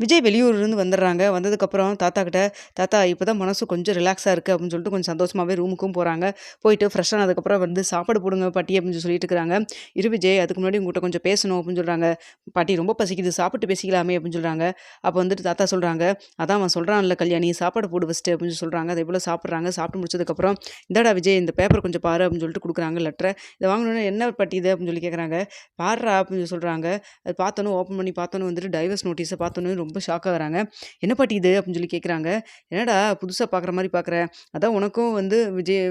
விஜய் வெளியூர்லேருந்து வந்துடுறாங்க. வந்ததுக்கப்புறம் தாத்தா கிட்ட தாத்தா இப்போ தான் மனசு கொஞ்சம் ரிலாக்ஸாக இருக்குது அப்படின்னு சொல்லிட்டு கொஞ்சம் சந்தோஷமாகவே ரூமுக்கும் போகிறாங்க போயிட்டு ஃப்ரெஷ்ஷானதுக்கப்புறம் வந்து சாப்பாடு போடுங்க பாட்டி அப்படின்னு சொல்லிட்டு இருக்கிறாங்க இரு விஜய் அதுக்கு முன்னாடி உங்கள்கிட்ட கொஞ்சம் பேசணும் அப்படின்னு சொல்கிறாங்க பாட்டி ரொம்ப பசிக்குது சாப்பிட்டு பேசிக்கலாமே அப்படின்னு சொல்கிறாங்க அப்போ வந்துட்டு தாத்தா சொல்கிறாங்க அதான் அவன் சொல்கிறான்ல கல்யாணி சாப்பாடு போடு ஃபஸ்ட்டு அப்படின்னு சொல்கிறாங்க அதே போல் சாப்பிட்றாங்க சாப்பிட்டு முடிச்சதுக்கப்புறம் இந்தாடா விஜய் இந்த பேப்பர் கொஞ்சம் பாரு அப்படின்னு சொல்லிட்டு கொடுக்குறாங்க லெட்டரை இதை வாங்கணும்னா என்ன பாட்டி இது? அப்படின்னு சொல்லி கேட்குறாங்க பாடுறா அப்படின்னு சொல்கிறாங்க அது பார்த்தோன்னு ஓப்பன் பண்ணி பார்த்தோன்னு வந்துட்டு டைவர்ஸ் நோட்டீஸை பார்த்தோன்னு ரொம்ப ஷாக் ஆகுறாங்க என்ன பாட்டி இது? அப்படின்னு சொல்லி கேட்குறாங்க என்னடா புதுசாக பார்க்குற மாதிரி பார்க்குற அதான் உனக்கும் வந்து விஜய்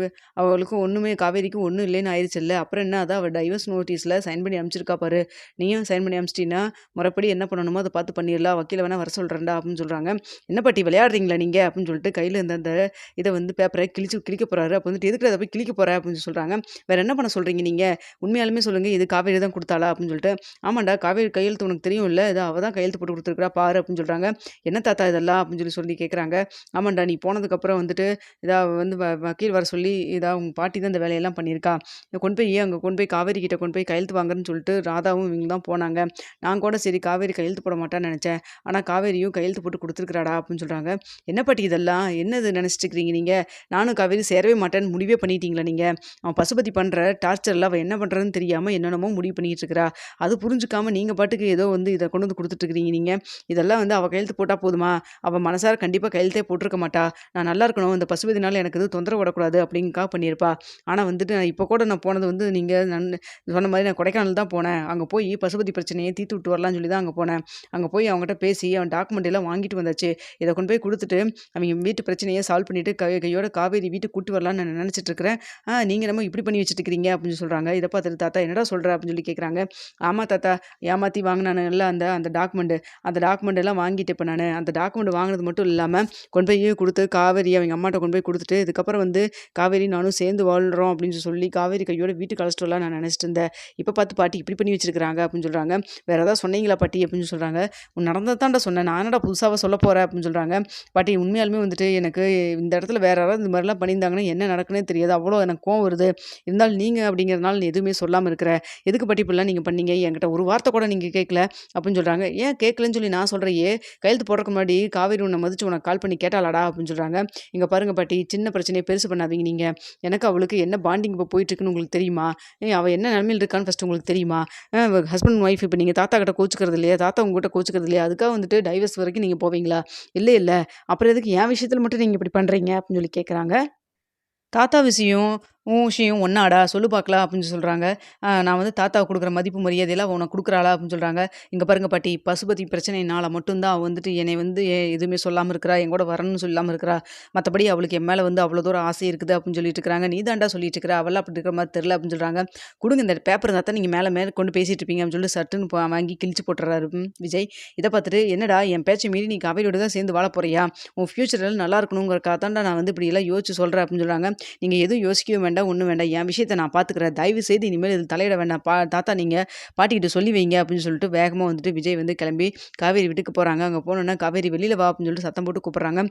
அவளுக்கும் ஒன்றுமே காவேரிக்கும் ஒன்றும் இல்லைன்னு ஆயிடுச்சுல்ல அப்புறம் என்ன? அதான் அவள் டைவர்ஸ் நோட்டீஸில் சைன் பண்ணி அனுப்பிச்சிருக்கா பாரு. நீயும் சைன் பண்ணி அனுப்பிச்சிட்டின்னா முறைப்படி என்ன பண்ணணுமோ அதை பார்த்து பண்ணிடலாம் வக்கீல வேணால் வர சொல்கிறேன்டா அப்படின்னு சொல்கிறாங்க என்ன பாட்டி விளையாடுறீங்களா நீங்கள் அப்படின்னு சொல்லிட்டு கையில் இருந்த அந்த இதை வந்து பேப்பரை கிழிச்சு கிழிக்க போகிறாரு அப்போ வந்துட்டு எதுக்கு அதை போய் கிழிக்க போகிறேன் அப்படின்னு சொல்கிறாங்க வேறு என்ன பண்ண சொல்கிறீங்க நீங்கள் உண்மையாலுமே சொல்லுங்கள் இது காவேரி தான் கொடுத்தாளா? அப்படின்னு சொல்லிட்டு ஆமாண்டா காவேரி கையெழுத்து உனக்கு தெரியும் இல்லை இது அவள் தான் கையெழுத்து போட்டு கொடுத்துருக்குறா. பாரு அப்படின்னு சொல்கிறாங்க என்ன தாத்தா இதெல்லாம்? அப்படின்னு சொல்லி சொல்லி கேட்குறாங்க ஆமாண்டா நீ போனதுக்கப்புறம் வந்துட்டு இதாக வந்து வ வக்கீல் வர சொல்லி இதாக உங்கள் பாட்டி தான் இந்த வேலையெல்லாம் பண்ணியிருக்கா. கொண்டு போய் அங்கே கொண்டு போய் காவேரி கிட்ட கொண்டு போய் கையெழுத்து வாங்குறேன்னு சொல்லிட்டு ராதாவும் இவங்க தான் போனாங்க. நான் கூட சரி காவேரி கையெழுத்து போட மாட்டான்னு நினச்சேன். ஆனால் காவேரியும் கையெழுத்து போட்டு கொடுத்துருக்குறாடா அப்படின்னு சொல்கிறாங்க என்ன பாட்டி இதெல்லாம்? என்னது நினச்சிட்டு இருக்கிறீங்க நீங்கள் நானும் காவேரி சேரவே மாட்டேன்னு முடிவே பண்ணிட்டீங்களா நீங்கள் அவன் பசுபதி பண்ணுற டார்ச்சரில் அவள் என்ன பண்ணுறதுன்னு தெரியாமல் என்னென்னமோ முடிவு பண்ணிகிட்டு இருக்கிறா. அது புரிஞ்சுக்காமல் நீங்கள் பாட்டுக்கு ஏதோ வந்து இதை கொண்டு வந்து கொடுத்துட்ருக்கிறீங்க நீங்கள் இதெல்லாம் வந்து அவள் கையெழுத்து போட்டால் போதுமா? அவள் மனசார கண்டிப்பாக கையெழுத்தே போட்டிருக்க மாட்டா. நான் நல்லா இருக்கணும். இந்த பசுபதினால எனக்கு எதுவும் தொந்தரவு விடக்கூடாது அப்படிங்கக்கா பண்ணியிருப்பா. ஆனால் வந்துட்டு நான் இப்போ கூட நான் போனது வந்து நீங்கள் நான் சொன்ன மாதிரி நான் கொடைக்கானல் தான் போனேன். அங்கே போய் பசுபதி பிரச்சனையை தீர்த்து விட்டு வரலாம்னு சொல்லி தான் அங்கே போனேன். அங்கே போய் அவங்ககிட்ட பேசி அவன் டாக்குமெண்ட் எல்லாம் வாங்கிட்டு வந்தாச்சு. இதை கொண்டு போய் கொடுத்துட்டு அவங்க வீட்டு பிரச்சனையை சால்வ் பண்ணிவிட்டு கை கையோட காவேரி வீட்டுக்கு கூட்டு வரலாம்னு நான் நினச்சிட்டு இருக்கிறேன். நீங்கள் நம்ம இப்படி பண்ணி வச்சிட்டுருக்கிறீங்க அப்படின்னு சொல்கிறாங்க இதை பார்த்துட்டு தாத்தா என்னடா சொல்கிற அப்படின்னு சொல்லி கேட்குறாங்க ஆமாம் தாத்தா ஏமாற்றி வாங்கினானுல்ல அந்த அந்த டாக்குமெண்ட் அந்த டாக்குமெண்ட் எல்லாம் வாங்கிட்டு இப்போ நான் அந்த டாக்குமெண்ட் வாங்கினது மட்டும் இல்லாமல் கொண்டு போய் கொடுத்து காவேரி அவங்க அம்மாட்ட கொண்டு போய் கொடுத்துட்டு இதுக்கப்புறம் வந்து காவேரி நானும் சேர்ந்து வாழ்கிறோம் அப்படின்னு சொல்லி காவேரி கையோட வீட்டுக்கு அழைச்சிட்டு வரலாம் நான் நினச்சிட்டு இருந்தேன். இப்போ பார்த்து பாட்டி இப்படி பண்ணி வச்சிருக்கிறாங்க அப்படின்னு சொல்கிறாங்க வேறு ஏதாவது சொன்னீங்களா பாட்டி அப்படின்னு சொல்கிறாங்க நடந்தது தான்டா சொன்னேன். நானடா புதுசாக சொல்ல போகிறேன் அப்படின்னு சொல்கிறாங்க பாட்டி உண்மையாலுமே வந்துட்டு எனக்கு இந்த இடத்துல வேறு யாராவது இந்த மாதிரிலாம் பண்ணியிருந்தாங்கன்னா என்ன நடக்குன்னே தெரியாது. அவ்வளோ எனக்கு கோவம் வருது. இருந்தாலும் நீங்கள் அப்படிங்கிறதுனால நீ எதுவுமே சொல்லாமல் இருக்கிற. எதுக்கு பாட்டி இப்படிலாம் நீங்கள் பண்ணீங்க? என்கிட்ட ஒரு வார்த்தை கூட நீங்கள் கேட்கல அப்படின்னு சொல்கிறாங்க ஏன் கேட்கலன்னு சொல்லி நான் சொல்கிறேன் ஏ கையெழுத்து போடுறதுக்கு முன்னாடி காவேரி உன்னை மதிச்சு உனக்கு கால் பண்ணி கேட்டாளாடா? அப்படின்னு சொல்கிறாங்க இங்கே பாருங்க பாட்டி சின்ன பிரச்சனையை பெருசு பண்ணாதீங்க நீங்கள் எனக்கு அவளுக்கு என்ன பாண்டிங் இப்போ போயிட்டுருக்குன்னு உங்களுக்கு தெரியுமா? அவள் என்ன நிலமையில் இருக்கான்னு ஃபஸ்ட்டு உங்களுக்கு தெரியுமா? ஹஸ்பண்ட் ஒய்ஃப் இப்போ நீங்கள் தாத்தா கிட்ட கோச்சுக்கிறது இல்லையா? தாத்தா உங்ககிட்ட கோச்சுக்கிறது இல்லையா? அதுக்காக வந்துட்டு டைவர்ஸ் வரைக்கும் நீங்கள் போவீங்களா? இல்லை இல்லை. அப்புறம் எதுக்கு என் விஷயத்தில் மட்டும் நீங்கள் இப்படி பண்ணுறீங்க அப்படின்னு சொல்லி கேட்குறாங்க தாத்தா விஷயம் உன் விஷயம் ஒன்னாடா சொல்லு பார்க்கலாம் அப்படின்னு சொல்கிறாங்க நான் வந்து தாத்தா கொடுக்குற மதிப்பு மரியாதையெல்லாம் உனக்கு கொடுக்குறாளா அப்படின்னு சொல்கிறாங்க இங்கே பாருங்க பாட்டி பசுபதி பிரச்சனைனால மட்டும்தான் அவள் வந்துட்டு என்னை வந்து எ- எதுவுமே சொல்லாமல் இருக்கிறா என் கூட வரணும்னு சொல்லாமல் இருக்கிறா. மற்றபடி அவளுக்கு என் மேலே வந்து அவ்வளோ தூரம் ஆசை இருக்குது அப்படின்னு சொல்லிட்டு இருக்கிறாங்க. நீ தாண்டா சொல்லிட்டு இருக்கிற அவளாம் அப்படி இருக்கிற மாதிரி தெரில அப்படின்னு சொல்கிறாங்க கொடுங்க இந்த பேப்பர் தான் நீங்கள் மேலே மேலே கொண்டு பேசிட்டு இருப்பீங்க அப்படின்னு சொல்லிட்டு சட்டுன்னு வாங்கி கிழிச்சு போட்டுறாரு விஜய். இதை பார்த்துட்டு என்னடா என் பேச்சை மீறி நீ கவையோடு தான் சேர்ந்து வாழ போறியா? உன் ஃப்யூச்சரில் நல்லா இருக்கணுங்கிறக்காக தான்டா நான் வந்து இப்படி எல்லாம் யோசிச்சு சொல்கிறேன் அப்படின்னு சொல்கிறாங்க நீங்கள் எதுவும் யோசிக்கவே வேண்டாம் ஒன்றும் வேண்டாம். என் விஷயத்தை நான் பார்த்துக்கிறேன் தயவு செய்து இனிமேல் இது தலையிட வேண்டாம். பா தாத்தா நீங்கள் பாட்டிக்கிட்ட சொல்லி வைங்க அப்படின்னு சொல்லிட்டு வேகமாக வந்துட்டு விஜய் வந்து கிளம்பி காவேரி வீட்டுக்கு போகிறாங்க அங்கே போனோன்னா காவேரி வெளியில் வா அப்படின்னு சொல்லிட்டு சத்தம் போட்டு கூப்பிட்றாங்க.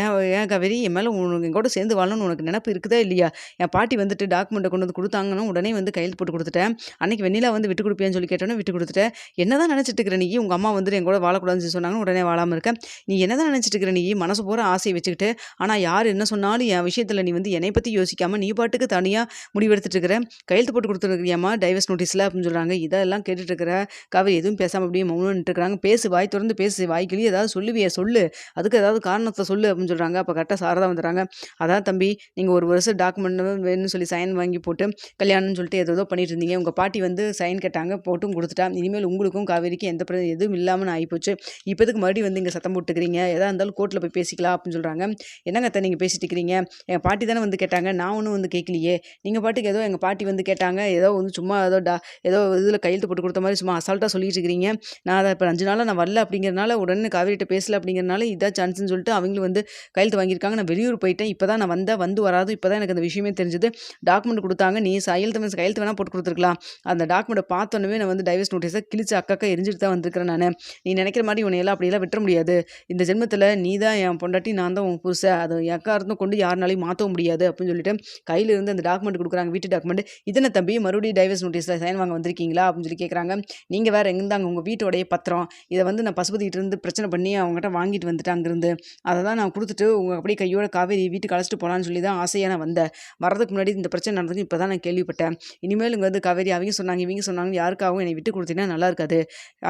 ஏன் ஏன் காவேரி? என் மேலே உனக்கு என் கூட சேர்ந்து வாழணும்னு உனக்கு நினப்பு இருக்குதா இல்லையா? என் பாட்டி வந்துட்டு டாக்குமெண்ட்டை கொண்டு வந்து கொடுத்தாங்கன்னு உடனே வந்து கையெழுத்து போட்டு கொடுத்துட்டேன். அன்னைக்கு வெண்ணிலா வந்து விட்டு கொடுப்பேன்னு சொல்லி கேட்டோன்னே விட்டு கொடுத்துட்டேன். என்னதான் நினச்சிட்டு இருக்கிற நீ? உங்கள் அம்மா வந்துட்டு என் கூட வாழக்கூடாதுன்னு சொல்லி சொன்னாங்க உடனே வாழாமல் இருக்கேன் நீ என்னதான் நினச்சிட்டு இருக்கிற நீ? மனசு போகிற ஆசையை வச்சுக்கிட்டு. ஆனால் யார் என்ன சொன்னாலும் என் விஷயத்தில் நீ வந்து என்னை பற்றி யோசிக்காமல் நீ பாட்டு பாட்டுக்கு தனியாக முடிவெடுத்துட்டு இருக்கிறேன் கையெழுத்து போட்டு கொடுத்துருக்கியாமா டைவர்ஸ் நோட்டீஸில் அப்படின்னு சொல்கிறாங்க இதெல்லாம் கேட்டுட்டு இருக்கிற காவேரி எதுவும் பேசாமல் அப்படியே மௌனன்ட்டு இருக்கிறாங்க பேசு வாய் திறந்து பேசு வாய் ஏதாவது சொல்லுவியே சொல்லு. அதுக்கு ஏதாவது காரணத்தை சொல்லு அப்படின்னு சொல்கிறாங்க அப்போ கரெக்டாக சாரதா வந்துடுறாங்க. அதான் தம்பி நீங்கள் ஒரு வருஷம் டாக்குமெண்ட் வேணும்னு சொல்லி சைன் வாங்கி போட்டு கல்யாணம்னு சொல்லிட்டு ஏதோ ஏதோ பண்ணிட்டு இருந்தீங்க. உங்கள் பாட்டி வந்து சைன் கேட்டாங்க போட்டும் கொடுத்துட்டா. இனிமேல் உங்களுக்கும் காவேரிக்கும் எந்த பிரச்சனை எதுவும் இல்லாமல் ஆகிப்போச்சு இப்போதுக்கு மறுபடியும் வந்து இங்கே சத்தம் போட்டுக்கிறீங்க? எதாக இருந்தாலும் கோர்ட்டில் போய் பேசிக்கலாம் அப்படின்னு சொல்கிறாங்க என்னங்க அத்தை நீங்கள் பேசிட்டு இருக்கிறீங்க? என் பாட்டி தானே வந்து கேட்டாங்க. நான் ஒன்றும் வந்து கேட்கலையே? நீங்கள் பாட்டுக்கு ஏதோ எங்கள் பாட்டி வந்து கேட்டாங்க ஏதோ வந்து சும்மா ஏதோ டா ஏதோ இதில் கையெழுத்து போட்டு கொடுத்த மாதிரி சும்மா அசால்ட்டாக சொல்லிட்டு இருக்கிறீங்க. நான் அதை இப்போ அஞ்சு நாளாக நான் வரல அப்படிங்கிறனால உடனே காவேரிட்ட பேசல அப்படிங்கிறனால இதான் சான்ஸ்னு சொல்லிட்டு அவங்களும் வந்து கையெழுத்து வாங்கியிருக்காங்க. நான் வெளியூர் போயிட்டேன். இப்போ தான் நான் வந்தேன் வந்து வராது இப்போ தான் எனக்கு அந்த விஷயமே தெரிஞ்சது. டாக்குமெண்ட் கொடுத்தாங்க. நீ கையெழுத்து மீன்ஸ் கையெழுத்து வேணால் போட்டு கொடுத்துருக்கலாம். அந்த டாக்குமெண்ட்டை பார்த்தோன்னே நான் வந்து டைவர்ஸ் நோட்டீஸை கிழிச்சு அக்காக்கா எரிஞ்சிட்டு தான் வந்திருக்கிறேன் நான். நீ நினைக்கிற மாதிரி உன்னையெல்லாம் அப்படியெல்லாம் விட்டுற முடியாது. இந்த ஜென்மத்தில் நீ தான் என் பொண்டாட்டி நான் தான் உன் புருஷன். அது எக்காரத்தும் கொண்டு யாருனாலையும் மாற்றவும் முடியாது அப்படின்னு சொல்லிட்டு கையில் வந்து அந்த டாக்குமெண்ட் கொடுக்குறாங்க வீட்டு டாக்குமெண்ட். இதனை தம்பி மறுபடியும் டைவர்ஸ் நோட்டீஸில் சைன் வாங்க வந்திருக்கீங்களா?" அப்படின்னு சொல்லி கேட்குறாங்க. நீங்கள் வேறு எங்கேருந்தாங்க உங்கள் வீட்டோடைய பத்திரம். இதை வந்து நான் பசுபதிக்கிட்டேருந்து பிரச்சனை பண்ணி அவங்ககிட்ட வாங்கிட்டு வந்துட்டேன் அங்கேருந்து அதை தான் நான் கொடுத்துட்டு உங்கள் அப்படியே கையோட காவேரி வீட்டுக்கு அழைச்சிட்டு போகலான்னு சொல்லி தான் ஆசையாக நான் வந்தேன். வர்றதுக்கு முன்னாடி இந்த பிரச்சனை நடந்தது இப்போ தான் நான் கேள்விப்பட்டேன். இனிமேல் இங்கே வந்து காவேரி அவங்க சொன்னாங்க, இவங்க சொன்னாங்கன்னு யாருக்காகவும் என்னை விட்டு கொடுத்தீங்கன்னா நல்லா இருக்காது.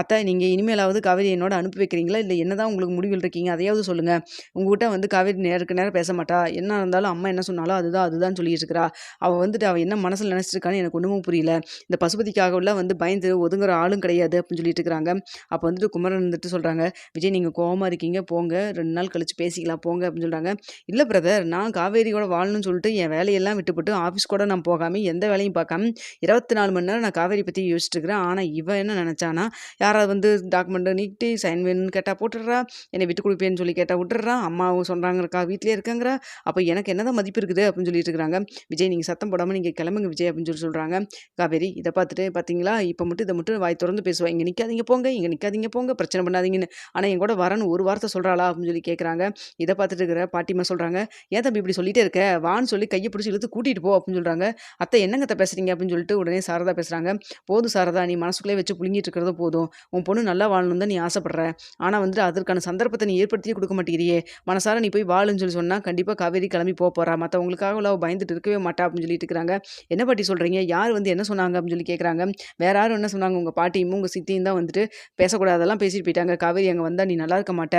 அத்தை நீங்கள் இனிமேலாவது காவேரி என்னோட அனுப்பி வைக்கிறீங்களா? இல்ல என்னதான் உங்களுக்கு முடிவில் இருக்கீங்க? அதையாவது சொல்லுங்கள் உங்ககிட்ட வந்து காவேரி நேருக்கு நேரம் பேச மாட்டா. என்ன இருந்தாலும் அம்மா என்ன சொன்னாலோ அதுதான் அதுதான் சொல்லிட்டு இருக்கிறா. அவள் வந்துட்டு அவள் என்ன மனசில் நினச்சிருக்கான்னு இருக்கான்னு எனக்கு ஒன்றுமும் புரியல. இந்த பசுபதிக்காகலாம் வந்து பயந்து ஒதுங்குற ஆளும் கிடையாது." அப்படின்னு சொல்லிட்டு இருக்கிறாங்க. அப்போ வந்துட்டு குமரன் வந்துட்டு சொல்கிறாங்க "விஜய் நீங்கள் கோபமாக இருக்கீங்க. போங்க. ரெண்டு நாள் கழிச்சு பேசிக்கலாம் போங்க." அப்படின்னு சொல்கிறாங்க இல்லை பிரதர் நான் காவேரியோட வாழணும்னு சொல்லிட்டு என் வேலையெல்லாம் விட்டுப்பட்டு ஆஃபீஸ் கூட நான் போகாமல் எந்த வேலையும் பார்க்காம 24 மணி நேரம் நான் காவேரி பற்றி யோசிச்சுட்டு இருக்கிறேன். ஆனால் இவன் என்ன நினச்சானா யாராவது வந்து டாக்குமெண்ட்டை நீட்டி சைன் வேணும்னு கேட்டால் போட்டுடுறா. என்னை விட்டு கொடுப்பேன்னு சொல்லி கேட்டால் விட்டுடுறா. அம்மாவும் சொல்றாங்கக்கா வீட்டிலே இருக்காங்கிறா அப்போ எனக்கு என்னதான் மதிப்பு இருக்குது?" அப்படின்னு சொல்லிட்டு இருக்கிறாங்க. "விஜய் நீங்கள் சத்தம் போடாமல் நீங்கள் கிளம்புங்க விஜய்." அப்படின்னு சொல்லி சொல்கிறாங்க காவேரி இதை பார்த்துட்டு, "பார்த்தீங்களா இப்போ மட்டும் இதை மட்டும் வாய் திறந்து பேசுவா. இங்கே நிற்காதீங்க போங்க, இங்கே நிற்காதீங்க போங்க, பிரச்சனை பண்ணாதீங்கன்னு. ஆனால் என் கூட வரேன்னு ஒரு வார்த்தை சொல்கிறாளா அப்படின்னு சொல்லி கேட்குறாங்க. இதை பார்த்துட்டு இருக்கிற பாட்டிமா சொல்கிறாங்க "ஏன் தம்பி இப்படி சொல்லிட்டே இருக்க? வான்னு சொல்லி கையை பிடிச்சி இழுத்து கூட்டிகிட்டு போ." அப்படின்னு சொல்கிறாங்க "அத்தை என்னங்க அத்தை அப்படின்னு சொல்லிட்டு உடனே சாரதா பேசுகிறாங்க "போதும் சாரதா நீ மனசுக்குள்ளே வச்சு புழுங்கிட்டு இருக்கிறதோ போதும். உன் பொண்ணு நல்லா வாழணும் தான் நீ ஆசைப்படுற. ஆனால் வந்துட்டு அதற்கான சந்தர்ப்பத்தை நீ ஏற்படுத்தியே கொடுக்க மாட்டேங்கிறியே. மனசார நீ போய் வாழுன்னு சொல்லி சொன்னால் கண்டிப்பாக காவேரி கிளம்பி போகிறா போறா. மத்தவங்களுக்காகலாம் அவ பயந்துட்டு இருக்கவே மாட்டா." அப்படின்னு சொல்லிட்டு இருக்கிறாங்க. "என்ன பாட்டி சொல்கிறீங்க யார் வந்து என்ன சொன்னாங்க?" அப்படின்னு சொல்லி கேட்குறாங்க. "வேற யாரும் என்ன சொன்னாங்க? உங்கள் பாட்டியும், உங்கள் சித்தியும் தான் வந்துட்டு பேசக்கூடாதெல்லாம் பேசிட்டு போயிட்டாங்க. காவேரி அங்கே வந்தால் நீ நல்லா இருக்க மாட்ட.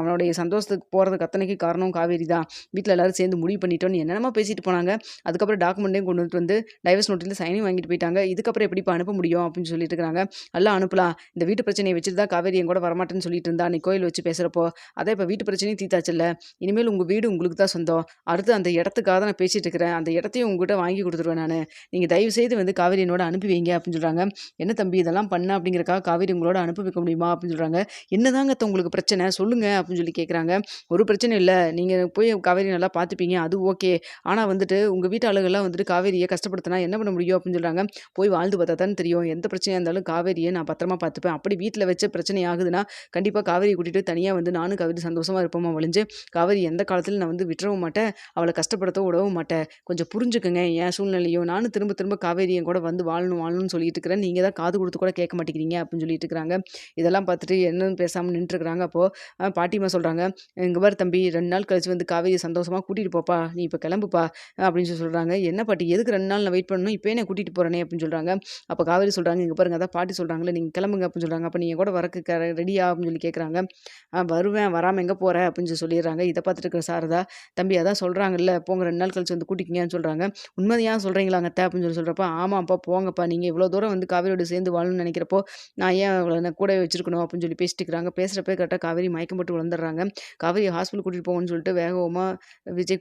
அவனுடைய சந்தோஷத்துக்கு போகிறதுக்கு அத்தனைக்கு காரணம் காவேரி தான். வீட்டில் எல்லாரும் சேர்ந்து முடிவு பண்ணிட்டோன்னு என்னென்னமா பேசிட்டு போனாங்க. அதுக்கப்புறம் டாக்குமெண்ட்டையும் கொண்டு வந்துட்டு வந்து டைவர்ஸ் நோட்டில் சைனையும் வாங்கிட்டு போயிட்டாங்க. இதுக்கப்புறம் எப்படிப்பா அனுப்ப முடியும்?" அப்படின்னு சொல்லிட்டு இருக்கிறாங்க. எல்லாம் அனுப்பலாம். இந்த வீட்டு பிரச்சனையை வச்சுட்டு தான் காவேரி என் கூட வரமாட்டேன்னு சொல்லிட்டு இருந்தா அன்னைக்கு கோயில் வச்சு பேசுகிறப்போ அதான் இப்போ வீட்டு பிரச்சனையும் தீர்த்தாச்சுல்ல. இனிமேல் உங்கள் வீடு உங்களுக்கு தான் சொந்தம். அடுத்து அந்த இடத்துக்காக நான் நான் பேசிகிட்டு இருக்கிறேன். அந்த இடத்தையும் உங்ககிட்ட வாங்கி கொடுத்துருவேன் நான் நீங்கள் தயவு செய்து வந்து காவேரி என்னோட அனுப்பி வைங்க." அப்படின்னு சொல்கிறாங்க "என்ன தம்பி இதெல்லாம் பண்ண அப்படிங்கிறக்காக காவேரி உங்களோட அனுப்பி வைக்க முடியுமா?" அப்படின்னு சொல்கிறாங்க "என்னதாங்க உங்களுக்கு பிரச்சனை? சொல்லுங்கள் அப்படின்னு சொல்லி கேட்குறாங்க. "ஒரு பிரச்சனையும் இல்லை நீங்கள் போய் காவேரி நல்லா பார்த்துப்பீங்க. அது ஓகே. ஆனால் வந்துட்டு உங்கள் வீட்டு ஆளுகள்லாம் வந்துட்டு காவேரியை கஷ்டப்படுத்தினா என்ன பண்ண முடியும்?" அப்படின்னு சொல்கிறாங்க "போய் வாழ்ந்து பார்த்தா தானே தெரியும். எந்த பிரச்சனையாக இருந்தாலும் காவேரியை நான் பத்திரமா பார்த்துப்பேன். அப்படி வீட்டில் வச்ச பிரச்சனை ஆகுதுன்னா, கண்டிப்பாக காவேரி கூட்டிகிட்டு தனியாக வந்து நானும் காவேரி சந்தோஷமாக இருப்போமா ஒழிஞ்சு, காவேரி எந்த காலத்திலும் நான் வந்து விட்டுறவும் மாட்டேன். அவளை கஷ்டப்படுத்தவும் விடவும் மாட்டேன். கொஞ்சம் புரிஞ்சுக்கங்க என் சூழ்நிலையோ நானும் திரும்ப திரும்ப காவேரி என் கூட வந்து வாழணும் வாழணும்னு சொல்லிட்டு இருக்கிறேன். நீங்கள் தான் காது கொடுத்து கூட கேட்க மாட்டேங்கிறீங்க." அப்படின்னு சொல்லிட்டு இருக்கிறாங்க. இதெல்லாம் பார்த்துட்டு என்னன்னு பேசாமல் நின்றுருக்குறாங்க அப்போது பாட்டிமா சொல்கிறாங்க பாட்டியம்மா பார் தம்பி ரெண்டு நாள் கழிச்சு வந்து காவேரி சந்தோஷமாக கூட்டிகிட்டு போப்பா. நீ இப்போ கிளம்புப்பா." அப்படின்னு சொல்லி சொல்கிறாங்க "என்ன பாட்டி எதுக்கு ரெண்டு நாள் நான் வெயிட் பண்ணணும்? இப்போ நான் கூட்டிகிட்டு போகிறேனே அப்படின்னு சொல்கிறாங்க அப்போ காவேரி சொல்கிறாங்க இங்கே பாருங்க அதான் பாட்டி சொல்கிறாங்களே நீங்கள் கிளம்புங்க." அப்படின்னு சொல்கிறாங்க அப்போ நீங்கள் என் கூட வரக்கு க ரெடியா?" அப்படின்னு சொல்லி கேட்குறாங்க. வருவேன். வராமல் எங்கே போகிற அப்படின்னு சொல்லி சொல்லிடுறாங்க. இதை பார்த்துட்டு இருக்கிற சாரதா, "தம்பி அதான் சொல்கிறாங்கல்ல போங்க ரெண்டு நாள் கழிச்சு வந்து கூட்டிக்கிங்கன்னு சொல்றாங்க." உண்மையாக சொல்றீங்களாங்க அத்தை?" அப்படின்னு சொல்லி சொல்றப்ப, "ஆமாப்பா போங்கப்பா. நீங்க இவ்வளோ தூரம் வந்து காவேரியோட சேர்ந்து வாழணும்னு நினைக்கிறப்போ, நான் ஏன் அவளை நான் வச்சிருக்கணும்?" அப்படின்னு சொல்லி பேசிட்டு இருக்கிறாங்க. பேசுகிறப்ப கரெக்டாக காவேரி மயக்கம் போட்டு விழுந்துடுறாங்க. காவேரிய ஹாஸ்பிட்டல் கூட்டிட்டு போகணும்னு சொல்லிட்டு வேகமா விஜய்